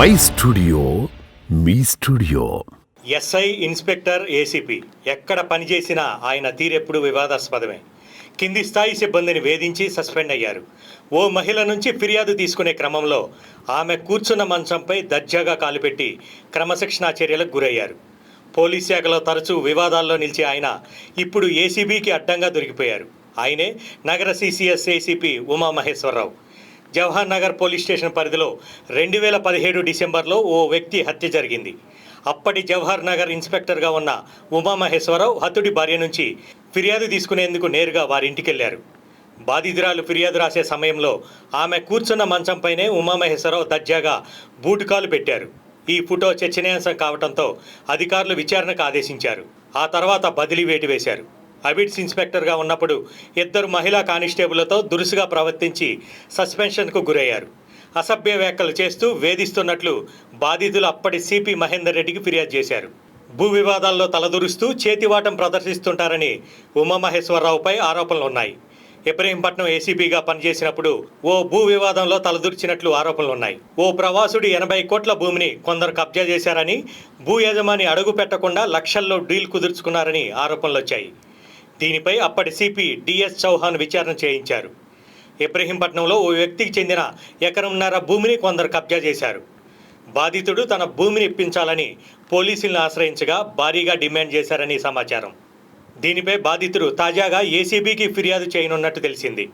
My studio మీ studio. SI inspector ACP ఎక్కడ పనిచేసినా ఆయన తీరెప్పుడు వివాదాస్పదమే. కింది స్థాయి సిబ్బందిని వేధించి సస్పెండ్ అయ్యారు. ఓ మహిళ నుంచి ఫిర్యాదు తీసుకునే క్రమంలో ఆమె కూర్చున్న మంచంపై దర్జాగా కాలుపెట్టి క్రమశిక్షణా చర్యలకు గురయ్యారు. పోలీస్ శాఖలో తరచూ వివాదాల్లో నిలిచే ఆయన ఇప్పుడు ఏసీబీకి అడ్డంగా దొరికిపోయారు. ఆయనే నగర CCS ACP Umamaheswararao. Jawahar Nagar police station పరిధిలో రెండు వేల పదిహేడు డిసెంబర్లో ఓ వ్యక్తి హత్య జరిగింది. అప్పటి జవహర్ నగర్ ఇన్స్పెక్టర్గా ఉన్న ఉమామహేశ్వరరావు హతుడి భార్య నుంచి ఫిర్యాదు తీసుకునేందుకు నేరుగా వారింటికెళ్ళారు. బాధితురాలు ఫిర్యాదు రాసే సమయంలో ఆమె కూర్చున్న మంచంపైనే ఉమామహేశ్వరరావు దర్జాగా బూటుకాలు పెట్టారు. ఈ ఫోటో చర్చనీయాంశం కావడంతో అధికారులు విచారణకు ఆదేశించారు. ఆ తర్వాత బదిలీ వేటు వేశారు. అబిడ్స్ ఇన్స్పెక్టర్గా ఉన్నప్పుడు ఇద్దరు మహిళా కానిస్టేబుళ్ళతో దురుసుగా ప్రవర్తించి సస్పెన్షన్కు గురయ్యారు. అసభ్య వ్యాఖ్యలు చేస్తూ వేధిస్తున్నట్లు బాధితులు అప్పటి సిపి మహేందర్ రెడ్డికి ఫిర్యాదు చేశారు. భూ వివాదాల్లో తలదూరుస్తూ చేతివాటం ప్రదర్శిస్తుంటారని ఉమామహేశ్వరరావుపై ఆరోపణలు ఉన్నాయి. ఇబ్రహీంపట్నం ఏసీబీగా పనిచేసినప్పుడు ఓ భూ వివాదంలో తలదూర్చినట్లు ఆరోపణలు ఉన్నాయి. ఓ ప్రవాసుడు ఎనభై కోట్ల భూమిని కొందరు కబ్జా చేశారని భూ యజమాని అడుగు పెట్టకుండా లక్షల్లో డీల్ కుదుర్చుకున్నారని ఆరోపణలు వచ్చాయి. దీనిపై అప్పటి సిపి డిఎస్ చౌహాన్ విచారణ చేయించారు. ఇబ్రహీంపట్నంలో ఓ వ్యక్తికి చెందిన ఎకరంన్నర భూమిని కొందరు కబ్జా చేశారు. బాధితుడు తన భూమిని ఇప్పించాలని పోలీసులను ఆశ్రయించగా భారీగా డిమాండ్ చేశారని సమాచారం. దీనిపై బాధితుడు తాజాగా ఏసీబీకి ఫిర్యాదు చేయనున్నట్టు తెలిసింది.